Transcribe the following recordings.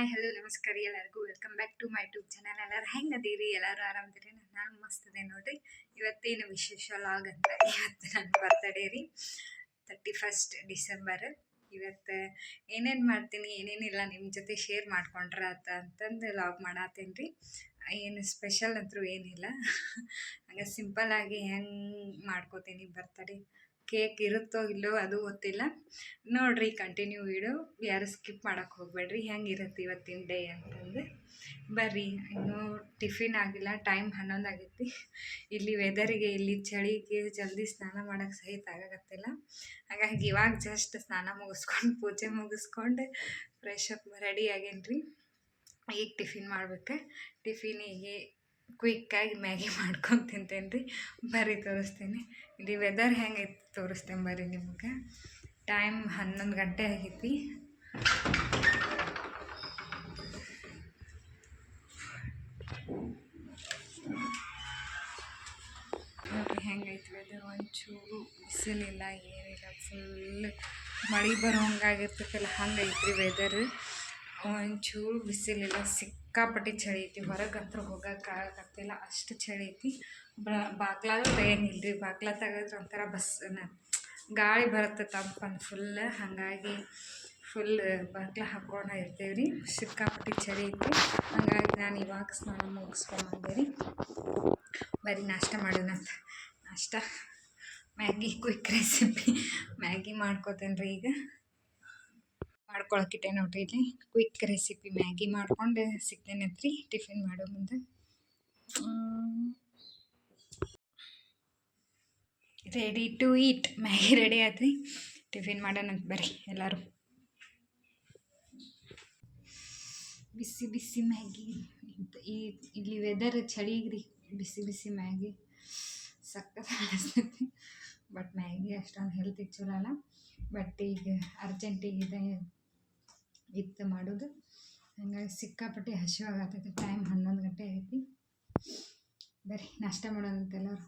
Hi hello ನಮಸ್ಕಾರ ಎಲ್ಲರಿಗೂ. Welcome back to my YouTube channel ಎಲ್ಲರೂ ಹೆಂಗೆ ಅದೀರಿ ಎಲ್ಲರೂ ಆರಾಮದಿರಿ? ನಾನು ಮಸ್ತ್ ಅದೇ ನೋಡ್ರಿ? ಇವತ್ತೇನು ವಿಶೇಷ ಲಾಗ್ ಅಂತ ಇವತ್ತು ನನ್ನ ಬರ್ತಡೇ ರೀ. ತರ್ಟಿ ಫಸ್ಟ್ ಡಿಸೆಂಬರ್ ಇವತ್ತು ಏನೇನು ಮಾಡ್ತೀನಿ, ಏನೇನಿಲ್ಲ ನಿಮ್ಮ ಜೊತೆ ಶೇರ್ ಮಾಡ್ಕೊಂಡ್ರ ಆತ ಅಂತಂದು ಲಾಗ್ ಮಾಡತ್ತೇನೆ ರೀ. ಏನು ಸ್ಪೆಷಲ್ ಅಂತೂ ಏನಿಲ್ಲ. ಹಂಗೆ ಆಗಿ ಹೆಂಗೆ ಮಾಡ್ಕೋತೀನಿ ಬರ್ತಡೇ ಕೇಕ್ ಇರುತ್ತೋ ಇಲ್ಲೋ ಅದು ಗೊತ್ತಿಲ್ಲ. ನೋಡಿರಿ ಕಂಟಿನ್ಯೂ ವೀಡಿಯೋ ಯಾರು ಸ್ಕಿಪ್ ಮಾಡೋಕ್ಕೆ ಹೆಂಗೆ ಇರುತ್ತೆ ಇವತ್ತಿನ ಡೇ ಅಂತಂದು. ಬರ್ರಿ, ಇನ್ನೂ ಟಿಫಿನ್ ಆಗಿಲ್ಲ ಟೈಮ್ ಹನ್ನೊಂದು ಆಗೈತಿ. ಇಲ್ಲಿ ವೆದರಿಗೆ ಇಲ್ಲಿ ಚಳಿಗೆ ಜಲ್ದಿ ಸ್ನಾನ ಮಾಡೋಕ್ಕೆ ಸಹಿತ ಆಗಕತ್ತಿಲ್ಲ. ಹಾಗಾಗಿ ಇವಾಗ ಜಸ್ಟ್ ಸ್ನಾನ ಮುಗಿಸ್ಕೊಂಡು, ಪೂಜೆ ಮುಗಿಸ್ಕೊಂಡು ಫ್ರೆಶ್ ಅಪ್ ರೆಡಿ ಆಗೇನ್ರಿ. ಈಗ ಟಿಫಿನ್ ಮಾಡ್ಬೇಕು. ಟಿಫಿನಿಗೆ ಕ್ವಿಕ್ಕಾಗಿ ಮ್ಯಾಗಿ ಮಾಡ್ಕೊಂಡು ತಿಂತೇನೆ ರೀ ಬರ್ರಿ ತೋರಿಸ್ತೀನಿ. ಇಲ್ಲಿ ವೆದರ್ ಹೆಂಗೈತೆ ತೋರಿಸ್ತೇನೆ ಬರ್ರಿ ನಿಮ್ಗೆ. ಟೈಮ್ ಹನ್ನೊಂದು ಗಂಟೆ ಆಗೈತಿ. ನೋಡ್ರಿ ಹೆಂಗೈತಿ ವೆದರ್ ಒಂಚೂರು ಬಿಸಿಲಿಲ್ಲ, ಏನಿಲ್ಲ ಫುಲ್ ಮಳೆ ಬರೋ ಹಂಗಾಗಿರ್ತೈತಲ್ಲ, ಹಂಗೈತ್ರಿ ವೆದರ್ ಒಂಚೂರು ಬಿಸಿಲಿಲ್ಲ, ಸಿಕ್ಕಾಪಟ್ಟಿ ಚಳಿ ಐತಿ. ಹೊರಗಂತ್ರ ಹೋಗೋಕ್ಕಾಗತ್ತಿಲ್ಲ ಅಷ್ಟು ಚಳಿ ಐತಿ. ಬಾಗ್ಲಾಗ ತೆಗಿಯಂಗಿಲ್ಲ ರೀ ಬಾಗ್ಲ ತೆಗೆದ್ರೆ ಒಂಥರ ಬಸ್ ಗಾಳಿ ಬರುತ್ತೆ ತಂಪನ್ನು ಫುಲ್ ಹಾಗಾಗಿ ಫುಲ್ ಬಾಗ್ಲ ಹಾಕ್ಕೊಂಡು ಇರ್ತೀವಿ ರೀ ಸಿಕ್ಕಾಪಟ್ಟಿ ಚಳಿ ಐತಿ. ಹಾಗಾಗಿ ನಾನು ಇವಾಗ ಸ್ನಾನ ಮುಗಿಸ್ಕೊಂಬಂದೆ ರೀ ಬರೀ ನಾಷ್ಟ ಮಾಡೋಣ ಅಂತ. ನಾಷ್ಟ ಮ್ಯಾಗಿ ಕ್ವಿಕ್ ರೆಸಿಪಿ ಮ್ಯಾಗಿ ಮಾಡ್ಕೋತೇನೆ ರೀ ಈಗ. ಮಾಡ್ಕೊಳಕ್ಕಿಟ್ಟೆ ನೋಡ್ರಿ ಇಲ್ಲಿ. ಕ್ವಿಕ್ ರೆಸಿಪಿ ಮ್ಯಾಗಿ ಮಾಡ್ಕೊಂಡು ಸಿಗ್ತೇನತ್ರಿ ಟಿಫಿನ್ ಮಾಡೋ ಮುಂದೆ. Ready to eat Maggi ready ಆಯ್ತು ಟಿಫಿನ್ ಮಾಡೋಣಂತ ಬರ್ರಿ ಎಲ್ಲರೂ. ಬಿಸಿ ಬಿಸಿ ಮ್ಯಾಗಿ ಈ ಇಲ್ಲಿ ವೆದರ್ ಚಳಿಗ್ರಿ ಬಿಸಿ ಬಿಸಿ ಮ್ಯಾಗಿ ಸಖತ್ ಅನಿಸ್ತೈತಿ. ಬಟ್ ಮ್ಯಾಗಿ ಅಷ್ಟೊಂದು ಹೆಲ್ತಿಗೆ ಚಲೋ ಅಲ್ಲ. ಬಟ್ ಈಗ ಅರ್ಜೆಂಟಿಗಿದೆ ಇತ್ತು ಮಾಡೋದು. ಹಂಗಾಗಿ ಸಿಕ್ಕಾಪಟ್ಟೆ ಹಸಿವಾಗತ್ತೈತಿ ಟೈಮ್ ಹನ್ನೊಂದು ಗಂಟೆ ಐತಿ ಬರ್ರಿ, ನಾಷ್ಟ ಮಾಡೋಣಂತ ಎಲ್ಲರು.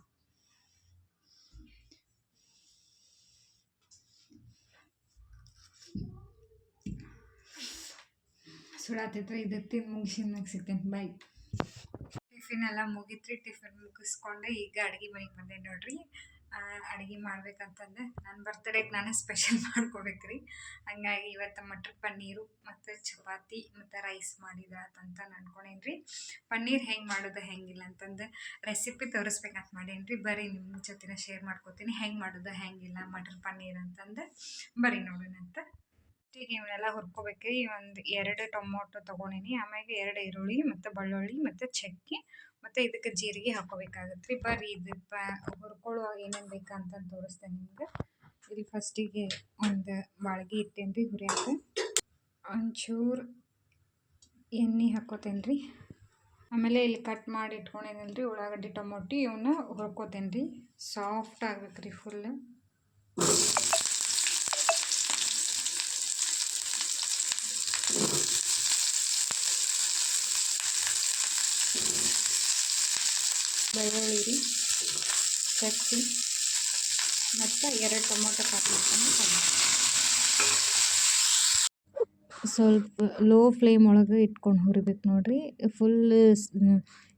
ಸುಡಾತೈತ್ರಿ, ಇದು ತಿಂದು ನಂಗೆ ಸಿಗ್ತೇನೆ ಬಾಯ್ ಟಿಫಿನ್ ಎಲ್ಲ ಮುಗಿತ್ರಿ ಟಿಫಿನ್ ಮುಗಿಸ್ಕೊಂಡು, ಈಗ ಅಡುಗೆ ಮನೆಗೆ ಬಂದೆ ನೋಡ್ರಿ. ಅಡುಗೆ ಮಾಡ್ಬೇಕಂತಂದು ನನ್ನ ಬರ್ತಡೇಗೆ ನಾನೇ ಸ್ಪೆಷಲ್ ಮಾಡ್ಕೋಬೇಕು ರೀ ಹಂಗಾಗಿ ಇವತ್ತು ಮಟ್ರ್ ಪನ್ನೀರು ಮತ್ತು ಚಪಾತಿ ಮತ್ತು ರೈಸ್ ಮಾಡಿದ ಅಂತ ಅನ್ಕೊಂಡೇನಿ ರೀ ಪನ್ನೀರ್ ಹೆಂಗೆ ಮಾಡೋದು ಹೆಂಗಿಲ್ಲ ಅಂತಂದು ರೆಸಿಪಿ ತೋರಿಸ್ಬೇಕಂತ ಮಾಡೇನಿ ರೀ ಬರೀ ನಿಮ್ಮ ಜೊತೆನ ಶೇರ್ ಮಾಡ್ಕೋತೀನಿ. ಹೆಂಗೆ ಮಾಡೋದು ಹೆಂಗಿಲ್ಲ ಮಟ್ರ್ ಪನ್ನೀರ್ ಅಂತಂದು ಬರೀ ನೋಡೋಣ ಈಗ ಇವನ್ನೆಲ್ಲ ಹುರ್ಕೋಬೇಕು. ರೀ ಒಂದು ಎರಡು ಟೊಮೊಟೊ ತೊಗೊಂಡಿನಿ. ಆಮ್ಯಾಗೆ ಎರಡು ಈರುಳ್ಳಿ, ಮತ್ತು ಬೆಳ್ಳುಳ್ಳಿ, ಮತ್ತು ಚಕ್ಕೆ, ಮತ್ತು ಇದಕ್ಕೆ ಜೀರಿಗೆ ಹಾಕೋಬೇಕಾಗತ್ತೆ ರೀ ಬರ್ರಿ, ಇದು ಪ, ಹುರ್ಕೊಳ್ಳುವಾಗ ಏನೇನು ಬೇಕಂತ ತೋರಿಸ್ತೇನೆ ನಿಮ್ಗೆ. ಇಲ್ಲಿ ಫಸ್ಟಿಗೆ ಒಂದು ಬಾಳ್ಗೆ ಇಟ್ಟೇನಿ ರೀ ಹುರಿಯಾಕ ಒಂಚೂರು ಎಣ್ಣೆ ಹಾಕೋತೇನೆ ಆಮೇಲೆ ಇಲ್ಲಿ ಕಟ್ ಮಾಡಿ ಇಟ್ಕೊಂಡೇನಲ್ರಿ, ಉಳ್ಳಾಗಡ್ಡಿ, ಟೊಮೊಟಿ ಇವನ್ನ ಹುರ್ಕೋತೇನೆ ಸಾಫ್ಟ್ ಆಗ್ಬೇಕು ರೀ ಫುಲ್ ಬೆಳ್ಳುಳ್ಳಿ ರೀ ಚಕ್ಕೆ ಮತ್ತು ಎರಡು ಟೊಮೊಟೊ ಕಟ್ ಮಾಡ್ಕೊಂಡು ಸ್ವಲ್ಪ ಲೋ ಫ್ಲೇಮ್ ಒಳಗೆ ಇಟ್ಕೊಂಡು ಹುರಿಬೇಕು ನೋಡ್ರಿ. ಫುಲ್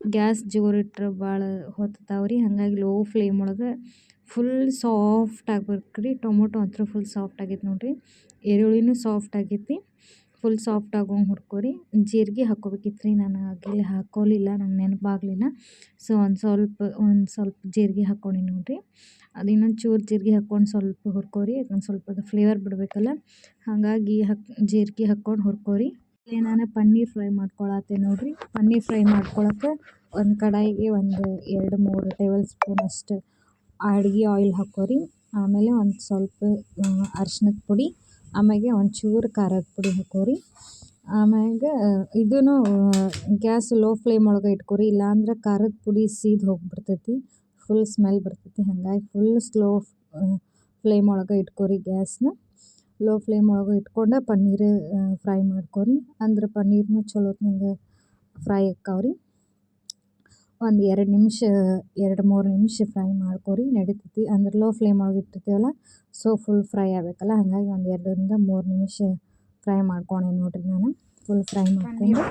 ಗ್ಯಾಸ್ ಜೋರಿಟ್ರೆ ಭಾಳ ಹೊತ್ತಾವ್ರಿ ಹಾಗಾಗಿ ಲೋ ಫ್ಲೇಮ್ ಒಳಗೆ ಫುಲ್ ಸಾಫ್ಟ್ ಆಗ್ಬೇಕು ರೀ ಟೊಮೊಟೊ ಅಂತೂ ಫುಲ್ ಸಾಫ್ಟ್ ಆಗೈತೆ ನೋಡಿರಿ. ಈರುಳ್ಳಿನೂ ಸಾಫ್ಟ್ ಆಗೈತಿ ಫುಲ್ ಸಾಫ್ಟ್ ಆಗೋಂಗೆ ಹುರ್ಕೊರಿ. ಜೀರಿಗೆ ಹಾಕ್ಕೋಬೇಕಿತ್ತು ರೀ ನಾನು ಆಗಲೇ ಹಾಕ್ಕೊಲಿಲ್ಲ ನಂಗೆ ನೆನಪಾಗ್ಲಿಲ್ಲ. ಸೊ ಒಂದು ಸ್ವಲ್ಪ ಒಂದು ಸ್ವಲ್ಪ ಜೀರಿಗೆ ಹಾಕ್ಕೊಂಡಿ ನೋಡಿರಿ. ಅದು ಇನ್ನೊಂದು ಚೂರು ಜೀರಿಗೆ ಹಾಕ್ಕೊಂಡು ಸ್ವಲ್ಪ ಹುರ್ಕೋರಿ. ಒಂದು ಸ್ವಲ್ಪ ಅದು ಫ್ಲೇವರ್ ಬಿಡಬೇಕಲ್ಲ. ಹಾಗಾಗಿ ಹಾಕ್, ಜೀರಿಗೆ ಹಾಕ್ಕೊಂಡು ಹುರ್ಕೋರಿ. ಇಲ್ಲಿ ನಾನು ಪನ್ನೀರ್ ಫ್ರೈ ಮಾಡ್ಕೊಳತ್ತೆ ನೋಡಿರಿ. ಪನ್ನೀರ್ ಫ್ರೈ ಮಾಡ್ಕೊಳಕ್ಕೆ ಒಂದು ಕಡಾಯಿಗೆ ಒಂದು ಎರಡು, ಮೂರು ಟೇಬಲ್ ಸ್ಪೂನ್ ಅಷ್ಟು ಅಡ್ಗೆ ಆಯಿಲ್ ಹಾಕೋರಿ ಆಮೇಲೆ ಒಂದು ಸ್ವಲ್ಪ ಅರ್ಶಿನದ ಪುಡಿ. ಆಮ್ಯಾಗೆ ಒಂಚೂರು ಖಾರದ ಪುಡಿ ಹಾಕೋರಿ. ಆಮ್ಯಾಗ ಇದೂ ಗ್ಯಾಸ್ ಲೋ ಫ್ಲೇಮ್ ಒಳಗೆ ಇಟ್ಕೋರಿ. ಇಲ್ಲಾಂದ್ರೆ ಖಾರದ ಪುಡಿ ಸೀದ್ ಹೋಗಿಬಿಡ್ತೈತಿ. ಫುಲ್ ಸ್ಮೆಲ್ ಬರ್ತೈತಿ. ಹಾಗಾಗಿ ಫುಲ್ ಸ್ಲೋ ಫ್ಲೇಮ್ ಒಳಗೆ ಇಟ್ಕೋರಿ ಗ್ಯಾಸ್ನ. ಲೋ ಫ್ಲೇಮ್ ಒಳಗೆ ಇಟ್ಕೊಂಡು ಪನ್ನೀರ್ ಫ್ರೈ ಮಾಡ್ಕೊರಿ. ಅಂದ್ರೆ ಪನ್ನೀರ್ನು ಚಲೋತ್ನಂಗೆ ಫ್ರೈ ಆಕ್ಕಾವ್ರಿ ಒಂದು ಎರಡು ನಿಮಿಷ ಎರಡು ಮೂರು ನಿಮಿಷ ಫ್ರೈ ಮಾಡ್ಕೊರಿ ನಡಿತೈತಿ. ಅಂದ್ರೆ ಲೋ ಫ್ಲೇಮ್ ಒಳಗೆ ಇಟ್ಟಿರ್ತೀವಲ್ಲ ಸೊ ಫುಲ್ ಫ್ರೈ ಆಗಬೇಕಲ್ಲ. ಹಾಗಾಗಿ ಒಂದು ಎರಡರಿಂದ ಮೂರು ನಿಮಿಷ ಫ್ರೈ ಮಾಡ್ಕೊಂಡೆ ನೋಡಿರಿ ನಾನು. ಫುಲ್ ಫ್ರೈ ಮಾಡ್ಕೊಂಡು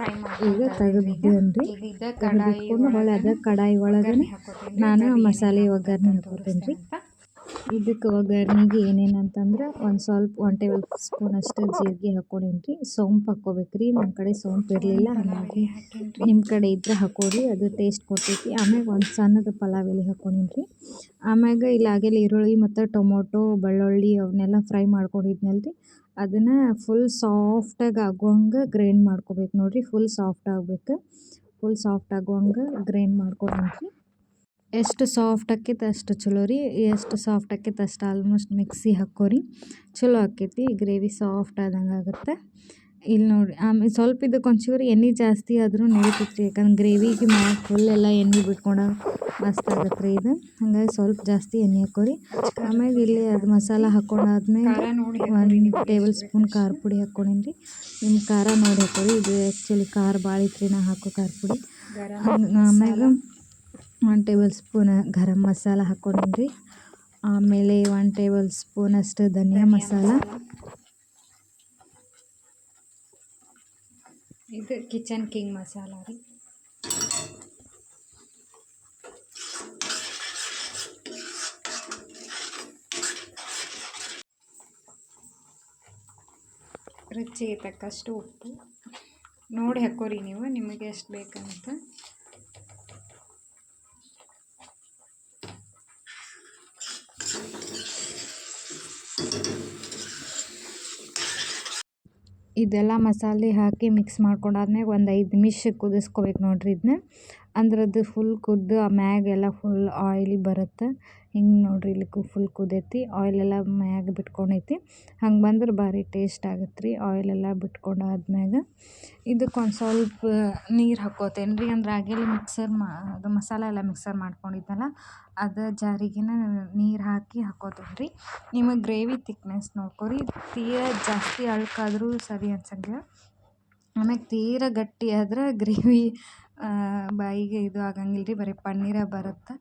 ಈಗ ತೆಗೆದಿದ್ದೇನೆ ರೀ ತೆಗೆದಿಟ್ಕೊಂಡು ಒಳ್ಳೆ ಅದ ಕಡಾಯಿ ಒಳಗೆ ನಾನು ಮಸಾಲೆ ಒಗ್ಗರಣೆ ಹಾಕೋತೀನಿ ರೀ. ಇದಕ್ಕೆ ಒಗ್ಗರಣೆಗೆ ಏನೇನು ಅಂತಂದ್ರೆ ಒಂದು ಸ್ವಲ್ಪ ಒನ್ ಟೇಬಲ್ ಸ್ಪೂನ್ ಅಷ್ಟು ಜೀರಿಗೆ ಹಾಕ್ಕೊಂಡೇನಿ ರೀ. ಸೋಂಪು ಹಾಕ್ಕೋಬೇಕು ರೀ. ನಮ್ಮ ಕಡೆ ಸೋಂಪು ಇರಲಿಲ್ಲ, ಹಾಗಾಗಿ ನಿಮ್ಮ ಕಡೆ ಇದ್ರೆ ಹಾಕೋರಿ ಅದು ಟೇಸ್ಟ್ ಕೊಡ್ತೈತಿ. ಆಮ್ಯಾಗ ಒಂದು ಸಣ್ಣದ ಪಲಾವ್ ಎಲೆ ಹಾಕ್ಕೊಂಡೀನಿ ರೀ. ಆಮ್ಯಾಗ ಇಲ್ಲಿ ಆಗಲಿ ಈರುಳ್ಳಿ ಮತ್ತು ಟೊಮೊಟೊ, ಬೆಳ್ಳುಳ್ಳಿ ಅವನ್ನೆಲ್ಲ ಫ್ರೈ ಮಾಡ್ಕೊಂಡಿದ್ನಲ್ಲ ರೀ. ಅದನ್ನು ಫುಲ್ ಸಾಫ್ಟಾಗಿ ಆಗುವಂಗೆ ಗ್ರೈಂಡ್ ಮಾಡ್ಕೋಬೇಕು ನೋಡಿರಿ. ಫುಲ್ ಸಾಫ್ಟ್ ಆಗ್ಬೇಕು. ಫುಲ್ ಸಾಫ್ಟ್ ಆಗುವಂಗೆ ಗ್ರೈಂಡ್ ಮಾಡ್ಕೊಂಡಿನಿ ರೀ. ಎಷ್ಟು ಸಾಫ್ಟ್ ಆಕೈತೆ ಅಷ್ಟು ಚಲೋ ರೀ. ಎಷ್ಟು ಸಾಫ್ಟ್ ಆಕೈತೆ ಅಷ್ಟು ಆಲ್ಮೋಸ್ಟ್ ಮಿಕ್ಸಿ ಹಾಕೋರಿ ಚಲೋ ಆಕೈತಿ ಗ್ರೇವಿ ಸಾಫ್ಟ್ ಆದಂಗೆ ಆಗುತ್ತೆ. ಇಲ್ಲಿ ನೋಡಿರಿ ಆಮೇಲೆ ಸ್ವಲ್ಪ ಇದಕ್ಕೆ ಒಂಚೂರು ಎಣ್ಣೆ ಜಾಸ್ತಿ ಆದರೂ ನಡೀತೈತೆ ರೀ ಯಾಕಂದ್ರೆ ಗ್ರೇವಿಗೆ ಮಾಡಿ ಫುಲ್ ಎಲ್ಲ ಎಣ್ಣೆ ಬಿಟ್ಕೊಂಡು ಮಸ್ತ್ ಆಗುತ್ತೆ ರೀ ಇದು. ಹಾಗಾಗಿ ಸ್ವಲ್ಪ ಜಾಸ್ತಿ ಎಣ್ಣೆ ಹಾಕೋರಿ ಆಮೇಲೆ ಇಲ್ಲಿ ಅದು ಮಸಾಲ ಹಾಕೊಂಡಾದ್ಮೇಲೆ ಒಂದು ಟೇಬಲ್ ಸ್ಪೂನ್ ಖಾರ ಪುಡಿ ಹಾಕ್ಕೊಂಡೇನಿ ರೀ. ನಿಮ್ಮ ಖಾರ ನೋಡಿ ಹಾಕೋರಿ ಇದು ಆ್ಯಕ್ಚುಲಿ ಖಾರ ಭಾಳ ಐತ್ರಿ ನಾ ಹಾಕೋ ಖಾರ ಪುಡಿ. ಆಮ್ಯಾಗ one tablespoon garam masala ಹಾಕ್ಕೊಂಡೇನಿ ಆಮೇಲೆ ಒನ್ ಟೇಬಲ್ ಸ್ಪೂನ್ ಅಷ್ಟು ಧನಿಯಾ ಮಸಾಲ ಇದು ಕಿಚನ್ ಕಿಂಗ್ ಮಸಾಲ ರೀ ರುಚಿಗೆ ತಕ್ಕಷ್ಟು ಉಪ್ಪು. ನೋಡಿ ಹಾಕೋರಿ ನೀವು ನಿಮಗೆ ಎಷ್ಟು ಬೇಕಂತ. ಇದೆಲ್ಲ ಮಸಾಲೆ ಹಾಕಿ ಮಿಕ್ಸ್ ಮಾಡ್ಕೊಂಡಾದ್ಮೇಲೆ ಒಂದು ಐದು ನಿಮಿಷ ಕುದಿಸ್ಕೊಬೇಕು ನೋಡ್ರಿ ಇದನ್ನ ಅಂದ್ರೆ ಅದು ಫುಲ್ ಕುದ್ದು, ಆ ಮ್ಯಾಗೆಲ್ಲ ಫುಲ್ ಆಯಿಲ್ ಬರುತ್ತೆ. ಹಿಂಗೆ ನೋಡಿರಿ ಇಲ್ಲಿ ಫುಲ್ ಕುದೈತಿ. ಆಯಿಲೆಲ್ಲ ಮ್ಯಾಗ ಬಿಟ್ಕೊಂಡೈತಿ. ಹಂಗೆ ಬಂದ್ರೆ ಭಾರಿ ಟೇಸ್ಟ್ ಆಗತ್ತೆ ರೀ ಆಯಿಲೆಲ್ಲ ಬಿಟ್ಕೊಂಡಾದ್ಮ್ಯಾಗ. ಇದಕ್ಕೆ ಒಂದು ಸ್ವಲ್ಪ ನೀರು ಹಾಕ್ಕೋತೇನೆ ರೀ ಅಂದ್ರೆ ಆಗಲೇ ಮಿಕ್ಸರ್ ಮಾ, ಅದು ಮಸಾಲೆ ಎಲ್ಲ ಮಿಕ್ಸರ್ ಮಾಡ್ಕೊಂಡಿದ್ದಲ್ಲ, ಅದು ಜಾರಿಗೆನ ನೀರು ಹಾಕಿ ಹಾಕ್ಕೋತೇನೆ ರೀ ನಿಮಗೆ ಗ್ರೇವಿ ತಿಕ್ನೆಸ್ ನೋಡ್ಕೊರಿ. ತೀರಾ ಜಾಸ್ತಿ ಅಳ್ಕಾದ್ರೂ ಸರಿ ಅನ್ಸಂಗಿಲ್ಲ. ಆಮೇಲೆ ತೀರಾ ಗಟ್ಟಿ ಆದ್ರೆ ಗ್ರೇವಿ ಬಾಯಿಗೆ ಇದು ಆಗಂಗಿಲ್ಲ ರೀ, ಬರೀ ಪನ್ನೀರ ಬರುತ್ತೆ.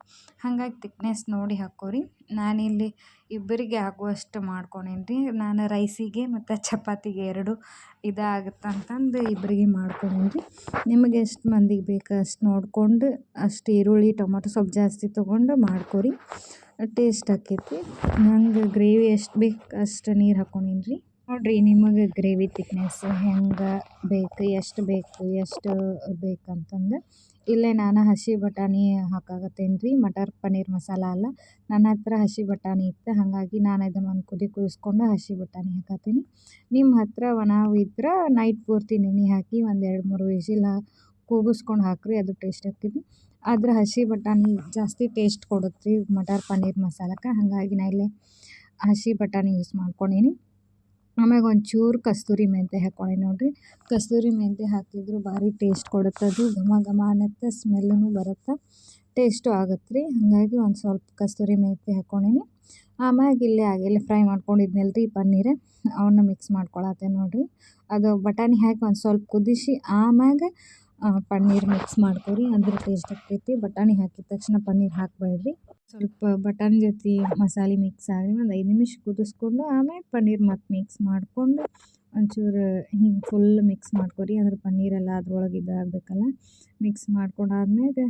ಹಾಗಾಗಿ ತಿಕ್ನೆಸ್ ನೋಡಿ ಹಾಕ್ಕೋರಿ ನಾನಿಲ್ಲಿ ಇಬ್ಬರಿಗೆ ಆಗುವಷ್ಟು ಮಾಡ್ಕೊಂಡೇನಿ ರೀ. ನಾನು ರೈಸಿಗೆ ಮತ್ತು ಚಪಾತಿಗೆ ಎರಡು ಇದಾಗುತ್ತೆ ಅಂತಂದು ಇಬ್ಬರಿಗೆ ಮಾಡ್ಕೊಂಡೇನಿ ರೀ. ನಿಮಗೆ ಎಷ್ಟು ಮಂದಿಗೆ ಬೇಕು ಅಷ್ಟು ನೋಡಿಕೊಂಡು, ಅಷ್ಟು ಈರುಳ್ಳಿ, ಟೊಮೊಟೊ ಸ್ವಲ್ಪ ಜಾಸ್ತಿ ತೊಗೊಂಡು ಮಾಡ್ಕೊರಿ. ಟೇಸ್ಟ್ ಆಕೈತಿ. ನಂಗೆ ಗ್ರೇವಿ ಎಷ್ಟು ಬೇಕು ಅಷ್ಟು ನೀರು ಹಾಕ್ಕೊಂಡೀನಿ ರೀ. ನೋಡಿರಿ, ನಿಮಗೆ ಗ್ರೇವಿ ತಿಕ್ನೆಸ್ ಹೆಂಗೆ ಬೇಕು, ಎಷ್ಟು ಬೇಕು, ಎಷ್ಟು ಬೇಕಂತಂದು. ಇಲ್ಲೇ ನಾನು ಹಸಿ ಬಟಾಣಿ ಹಾಕಾಕತ್ತೇನೆ ರೀ ಮಟರ್ ಪನ್ನೀರ್ ಮಸಾಲ ಅಲ್ಲ. ನನ್ನ ಹತ್ರ ಹಸಿ ಬಟಾಣಿ ಇತ್ತು, ಹಾಗಾಗಿ ನಾನು ಇದನ್ನು ಒಂದು ಕುದಿ ಕುದಿಸ್ಕೊಂಡು ಹಸಿ ಬಟಾಣಿ ಹಾಕತ್ತೀನಿ. ನಿಮ್ಮ ಹತ್ರ ಒಣವು ಇದ್ರೆ ನೈಟ್ ಪೂರ್ತಿ ನೆನೆ ಹಾಕಿ ಒಂದು ಎರಡು ಮೂರು ವಿಸಿಲ್ ಕೂಗಿಸ್ಕೊಂಡು ಹಾಕಿರಿ, ಅದು ಟೇಸ್ಟ್ ಆಕೈತಿ ಆದ್ರೆ ಹಸಿ ಬಟಾಣಿ ಜಾಸ್ತಿ ಟೇಸ್ಟ್ ಕೊಡುತ್ತೆ ರೀ ಮಟರ್ ಪನ್ನೀರ್ ಮಸಾಲಕ್ಕೆ, ಹಾಗಾಗಿ ನಾ ಇಲ್ಲೇ ಹಸಿ ಬಟಾಣಿ ಯೂಸ್ ಮಾಡ್ಕೊಂಡೀನಿ. ಆಮ್ಯಾಗ ಒಂಚೂರು ಕಸ್ತೂರಿ ಮೆಂತ್ಯ ಹಾಕ್ಕೊಂಡೆ ನೋಡಿರಿ. ಕಸ್ತೂರಿ ಮೆಂತ್ಯ ಹಾಕಿದ್ರು ಭಾರಿ ಟೇಸ್ಟ್ ಕೊಡುತ್ತೆ ಅದು. ಘಮ ಘಮ ಅನ್ನತ್ತೆ ಸ್ಮೆಲ್ಲೂ ಬರುತ್ತೆ. ಟೇಸ್ಟು ಆಗತ್ತೆ ರೀ. ಹಾಗಾಗಿ ಒಂದು ಸ್ವಲ್ಪ ಕಸ್ತೂರಿ ಮೆಂತ್ಯ ಹಾಕ್ಕೊಂಡೀನಿ ಆಮ್ಯಾಗ ಇಲ್ಲೇ ಆಗಿಲ್ಲ ಫ್ರೈ ಮಾಡ್ಕೊಂಡಿದ್ನಲ್ಲ ರೀ ಪನ್ನೀರ. ಅವನ್ನ ಮಿಕ್ಸ್ ಮಾಡ್ಕೊಳತ್ತೆ ನೋಡಿರಿ. ಅದು ಬಟಾಣಿ ಹಾಕಿ ಒಂದು ಸ್ವಲ್ಪ ಕುದಿಸಿ ಆಮ್ಯಾಗ ಪನ್ನೀರ್ ಮಿಕ್ಸ್ ಮಾಡ್ಕೊರಿ ಅಂದ್ರೆ ಟೇಸ್ಟ್ ಆಕೈತಿ ಬಟಾಣಿ ಹಾಕಿದ ತಕ್ಷಣ ಪನ್ನೀರ್ ಹಾಕಬೇಡ್ರಿ. ಸ್ವಲ್ಪ ಬಟಾಣಿ ಜೊತೆ ಮಸಾಲೆ ಮಿಕ್ಸ್ ಆಗಿ ಒಂದು ಐದು ನಿಮಿಷ ಕುದಿಸ್ಕೊಂಡು ಆಮೇಲೆ ಪನ್ನೀರ್ ಮತ್ತು ಮಿಕ್ಸ್ ಮಾಡಿಕೊಂಡು ಒಂಚೂರು ಹಿಂಗೆ ಫುಲ್ ಮಿಕ್ಸ್ ಮಾಡ್ಕೊರಿ. ಅಂದ್ರೆ ಪನ್ನೀರೆಲ್ಲ ಅದ್ರೊಳಗೆ ಇದಾಗಬೇಕಲ್ಲ ಮಿಕ್ಸ್ ಮಾಡ್ಕೊಂಡಾದ್ಮೇಲೆ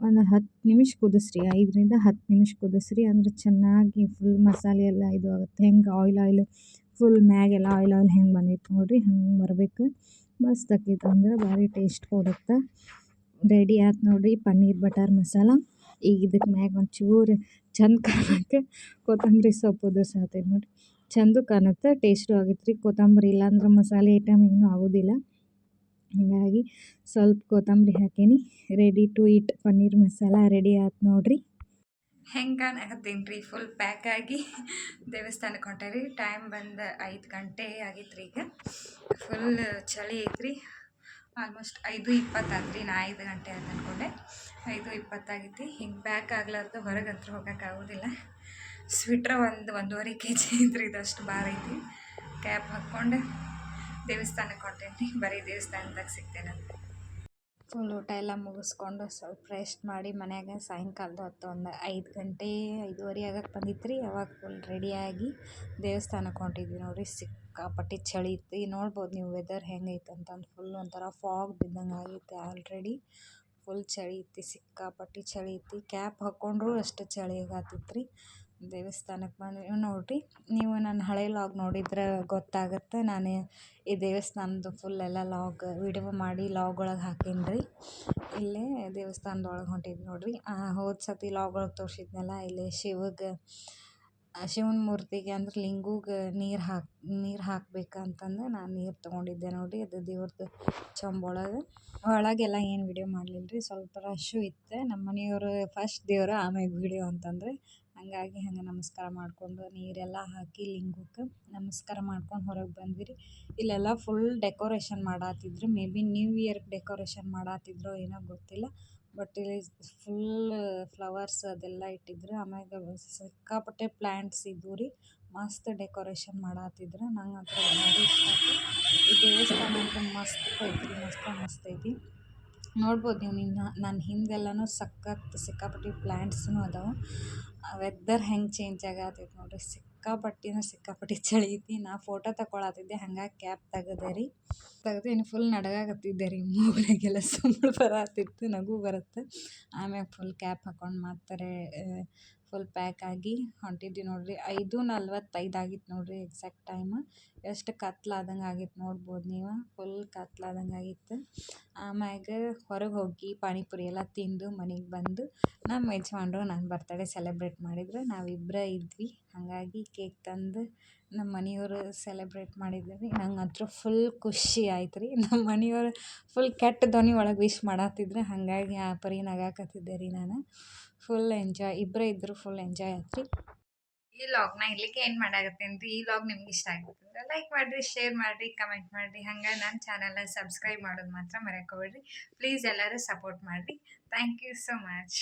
ಒಂದು ಹತ್ತು ನಿಮಿಷ ಕುದಿಸ್ರಿ, ಐದರಿಂದ ಹತ್ತು ನಿಮಿಷ ಕುದಿಸ್ರಿ. ಅಂದ್ರೆ ಚೆನ್ನಾಗಿ ಫುಲ್ ಮಸಾಲೆ ಎಲ್ಲ ಇದು ಆಗುತ್ತೆ. ಹೆಂಗೆ ಆಯಿಲ್ ಆಯಿಲ್ ಫುಲ್ ಮ್ಯಾಗೆಲ್ಲ ಆಯಿಲ್ ಆಯಿಲ್ ಹೆಂಗೆ ಬಂದೈತೆ ನೋಡಿರಿ, ಹಂಗೆ ಬರಬೇಕು. ಮಸ್ತ್ ಆಕೈತೆ ಅಂದ್ರೆ ಭಾರಿ ಟೇಸ್ಟ್ ಕೊಡುತ್ತೆ. ರೆಡಿ ಆಯ್ತು ನೋಡಿರಿ ಪನ್ನೀರ್ ಬಟರ್ ಮಸಾಲ. ಈಗ ಇದಕ್ಕೆ ಮ್ಯಾಗ ಒಂಚೂರು ಚಂದ ಕಾಣಕ್ಕೆ ಕೊತ್ತಂಬರಿ ಸೊಪ್ಪು ಉದುರ್ಸಾತೇನೆ ನೋಡಿರಿ. ಚಂದ ಕಾಣುತ್ತೆ ಟೇಸ್ಟು ಆಗೈತೆ ರೀ ಕೊತ್ತಂಬರಿ ಇಲ್ಲಾಂದ್ರೆ ಮಸಾಲೆ ಐಟಮ್ ಏನೂ ಆಗೋದಿಲ್ಲ. ಹಾಗಾಗಿ ಸ್ವಲ್ಪ ಕೊತ್ತಂಬರಿ ಹಾಕೀನಿ. Ready to eat paneer masala ready ಆಯ್ತು ನೋಡಿರಿ. ಹೆಂಗೆ ಅನ್ನಕತ್ತೀನಿ ರೀ ಫುಲ್ ಪ್ಯಾಕ್ ಆಗಿ ದೇವಸ್ಥಾನಕ್ಕೆ ಹೊಂಟೇರಿ ಟೈಮ್ ಬಂದು ಐದು ಗಂಟೆ ಆಗಿತ್ತು ರೀ ಈಗ. ಫುಲ್ ಚಳಿ ಐತ್ರಿ. ಆಲ್ಮೋಸ್ಟ್ ಐದು ಇಪ್ಪತ್ತಾತು ರೀ ನಾ ಐದು ಗಂಟೆ ಅಂತ ಅಂದ್ಕೊಂಡೆ ಐದು ಇಪ್ಪತ್ತಾಗೈತಿ ಹಿಂಗೆ ಪ್ಯಾಕ್ ಆಗ್ಲಾರ್ದು ಹೊರಗೆ ಅಂತ ಹೋಗೋಕ್ಕಾಗೋದಿಲ್ಲ ಸ್ವಿಟ್ರ್ ಒಂದು ಒಂದೂವರೆ ಕೆ ಜಿ ಇದ್ರಿ, ಇದಷ್ಟು ಭಾರ ಐತಿ ಕ್ಯಾಪ್ ಹಾಕ್ಕೊಂಡು ದೇವಸ್ಥಾನಕ್ಕೆ ಹೊಂಟೇನಿ ಬರೀ ದೇವಸ್ಥಾನದಾಗ ಸಿಗ್ತೇನೆ ಫುಲ್ ಊಟ ಎಲ್ಲ ಮುಗಿಸ್ಕೊಂಡು ಸ್ವಲ್ಪ ರೆಸ್ಟ್ ಮಾಡಿ ಮನ್ಯಾಗ ಸಾಯಂಕಾಲದ ಹೊತ್ತು ಒಂದು ಐದು ಗಂಟೆ ಐದುವರೆ ಆಗಕ್ಕೆ ಬಂದಿತ್ತು ರೀ ಅವಾಗ ಫುಲ್ ರೆಡಿಯಾಗಿ ದೇವಸ್ಥಾನಕ್ಕೆ ಹೊಂಟಿದ್ವಿ ನೋಡಿರಿ. ಸಿಕ್ಕಾಪಟ್ಟೆ ಚಳಿ ಇತ್ತು. ನೋಡ್ಬೋದು ನೀವು ವೆದರ್ ಹೆಂಗೈತೆ ಅಂತಂದು ಫುಲ್ ಒಂಥರ ಫಾಗ್ ಬಿದ್ದಂಗೆ ಆಗೈತೆ ಆಲ್ರೆಡಿ ಫುಲ್ ಚಳಿ ಇತ್ತು, ಸಿಕ್ಕಾಪಟ್ಟೆ ಚಳಿ ಇತ್ತು. ಕ್ಯಾಪ್ ಹಾಕ್ಕೊಂಡ್ರೂ ಅಷ್ಟು ಚಳಿ ಆಗತ್ತಿತ್ತು ರೀ ದೇವಸ್ಥಾನಕ್ಕೆ ಬಂದು ನೋಡಿರಿ, ನೀವು ನನ್ನ ಹಳೆ ಲಾಗ್ ನೋಡಿದ್ರೆ ಗೊತ್ತಾಗುತ್ತೆ. ನಾನು ಈ ದೇವಸ್ಥಾನದ ಫುಲ್ ಎಲ್ಲ ಲಾಗ್ ವಿಡಿಯೋ ಮಾಡಿ ಲಾಗ್ ಒಳಗೆ ಹಾಕೀನಿ ರೀ ಇಲ್ಲೇ ದೇವಸ್ಥಾನದೊಳಗೆ ಹೊಂಟಿದ್ವಿ ನೋಡಿರಿ. ಹೋದ ಸತಿ ಲಾಗ್ ಒಳಗೆ ತೋರಿಸಿದ್ನಲ್ಲ, ಇಲ್ಲಿ ಶಿವಗೆ ಶಿವನ ಮೂರ್ತಿಗೆ ಅಂದ್ರೆ ಲಿಂಗುಗೆ ನೀರು ಹಾಕಿ, ನೀರು ಹಾಕ್ಬೇಕಂತಂದು ನಾನು ನೀರು ತೊಗೊಂಡಿದ್ದೆ ನೋಡಿ ಅದು ದೇವ್ರದ್ದು ಚೊಂಬೊಳಗೆ ಒಳಗೆಲ್ಲ ಏನು ವಿಡಿಯೋ ಮಾಡಲಿಲ್ಲ ರೀ ಸ್ವಲ್ಪ ರಶ್ಶು ಇತ್ತು. ನಮ್ಮ ಮನೆಯವರು ಫಸ್ಟ್ ದೇವರು ಆಮೇಲೆ ವಿಡಿಯೋ ಅಂತಂದ್ರೆ ಹಾಗಾಗಿ ಹಂಗೆ ನಮಸ್ಕಾರ ಮಾಡಿಕೊಂಡು ನೀರೆಲ್ಲ ಹಾಕಿ ಲಿಂಗಕ್ಕೆ ನಮಸ್ಕಾರ ಮಾಡ್ಕೊಂಡು ಹೊರಗೆ ಬಂದ್ವಿ ಇಲ್ಲೆಲ್ಲ ಫುಲ್ ಡೆಕೋರೇಷನ್ ಮಾಡಾತಿದ್ರು. ಮೇ ಬಿ ನ್ಯೂ ಇಯರ್ಗೆ ಡೆಕೋರೇಷನ್ ಮಾಡಾತಿದ್ರೋ ಏನೋ ಗೊತ್ತಿಲ್ಲ. ಬಟ್ ಇಲ್ಲಿ ಫುಲ್ ಫ್ಲವರ್ಸ್ ಅದೆಲ್ಲ ಇಟ್ಟಿದ್ರು. ಆಮ್ಯಾಗ ಸಿಕ್ಕಾಪಟ್ಟೆ ಪ್ಲ್ಯಾಂಟ್ಸ್ ಇದ್ವು ರೀ. ಮಸ್ತ್ ಡೆಕೋರೇಷನ್ ಮಾಡಾತಿದ್ರು. ನಂಗೆ ಅಂತ ಭಾರಿ ಇಷ್ಟ ಆಯ್ತು. ಈ ದೇವಸ್ಥಾನ ಅಂತೂ ಮಸ್ತ್ ಐತಿ ಮಸ್ತ್ ಮಸ್ತ್ ಐತಿ ನೋಡ್ಬೋದು ನೀವು ನಿನ್ನ ನನ್ನ ಹಿಂದೆಲ್ಲನೂ ಸಖತ್ ಸಿಕ್ಕಾಪಟ್ಟೆ ಪ್ಲ್ಯಾಂಟ್ಸ್ನೂ ಅದಾವೆ. ವೆದರ್ ಹೆಂಗೆ ಚೇಂಜ್ ಆಗತ್ತೈತೆ ನೋಡಿರಿ. ಸಿಕ್ಕಾಪಟ್ಟಿನ ಸಿಕ್ಕಾಪಟ್ಟೆ ಚಳಿ ಐತಿ ನಾ ಫೋಟೋ ತಗೊಳತ್ತಿದ್ದೆ ಹಂಗಾಗಿ ಕ್ಯಾಪ್ ತೆಗೆದೆ ರೀ. ತೆಗೆದು ಇನ್ನು ಫುಲ್ ನಡಗಾಗತ್ತಿದ್ದೆ ರೀ. ಮೂಗ್ನಾಗೆಲ್ಲ ಸುಮ್ಮನೆ ಬರತ್ತಿತ್ತು ನಗು ಬರುತ್ತೆ. ಆಮ್ಯಾಗ ಫುಲ್ ಕ್ಯಾಪ್ ಹಾಕೊಂಡು ಮಾಡ್ತಾರೆ ಫುಲ್ ಪ್ಯಾಕ್ ಆಗಿ ಹೊಂಟಿದ್ವಿ ನೋಡಿರಿ. ಐದು ನಲ್ವತ್ತೈದು ಆಗಿತ್ತು ನೋಡಿರಿ ಎಕ್ಸಾಕ್ಟ್ ಟೈಮ್ ಎಷ್ಟು ಕತ್ಲಾದಂಗೆ ಆಗಿತ್ತು ನೋಡ್ಬೋದು ನೀವು. ಫುಲ್ ಕತ್ಲಾದಂಗೆ ಆಗಿತ್ತು. ಆಮ್ಯಾಗ ಹೊರಗೆ ಹೋಗಿ ಪಾನಿಪುರಿ ಎಲ್ಲ ತಿಂದು ಮನೆಗೆ ಬಂದು ನಮ್ಮ ಯಜಮಾನ್ರು ನನ್ನ ಬರ್ತಡೇ ಸೆಲೆಬ್ರೇಟ್ ಮಾಡಿದ್ರು. ನಾವಿಬ್ಬರೇ ಇದ್ವಿ. ಹಾಗಾಗಿ ಕೇಕ್ ತಂದು ನಮ್ಮ ಮನೆಯವರು ಸೆಲೆಬ್ರೇಟ್ ಮಾಡಿದ್ರು ರೀ ಅಂತೂ ಫುಲ್ ಖುಷಿ ಆಯ್ತು ರೀ ನಮ್ಮ ಮನೆಯವರು ಫುಲ್ ಕೆಟ್ಟ ಧ್ವನಿ ಒಳಗೆ ವಿಶ್ ಮಾಡತ್ತಿದ್ರು ಹಾಗಾಗಿ ಆ ಪರಿ ನಗಾಕತ್ತಿದ್ದೆ ರೀ ನಾನು. ಫುಲ್ ಎಂಜಾಯ್ ಇಬ್ಬರೇ ಇದ್ದರು ಫುಲ್ ಎಂಜಾಯ್ ಆಯ್ತು ಈ ಲಾಗ್ನ ಇಲ್ಲಿಗೆ ಏನು ಮಾಡಾಗತ್ತೆ ಅಂತ ಈ ಲಾಗ್ ನಿಮ್ಗೆ ಇಷ್ಟ ಆಗಿತ್ತು ಲೈಕ್ ಮಾಡಿರಿ ಶೇರ್ ಮಾಡಿರಿ ಕಮೆಂಟ್ ಮಾಡಿರಿ. ಹಂಗೆ ನನ್ನ ಚಾನಲ್ನ ಸಬ್ಸ್ಕ್ರೈಬ್ ಮಾಡೋದು ಮಾತ್ರ ಮರೆಕೋಬೇಡ್ರಿ. ಪ್ಲೀಸ್ ಎಲ್ಲರೂ ಸಪೋರ್ಟ್ ಮಾಡಿರಿ. Thank you so much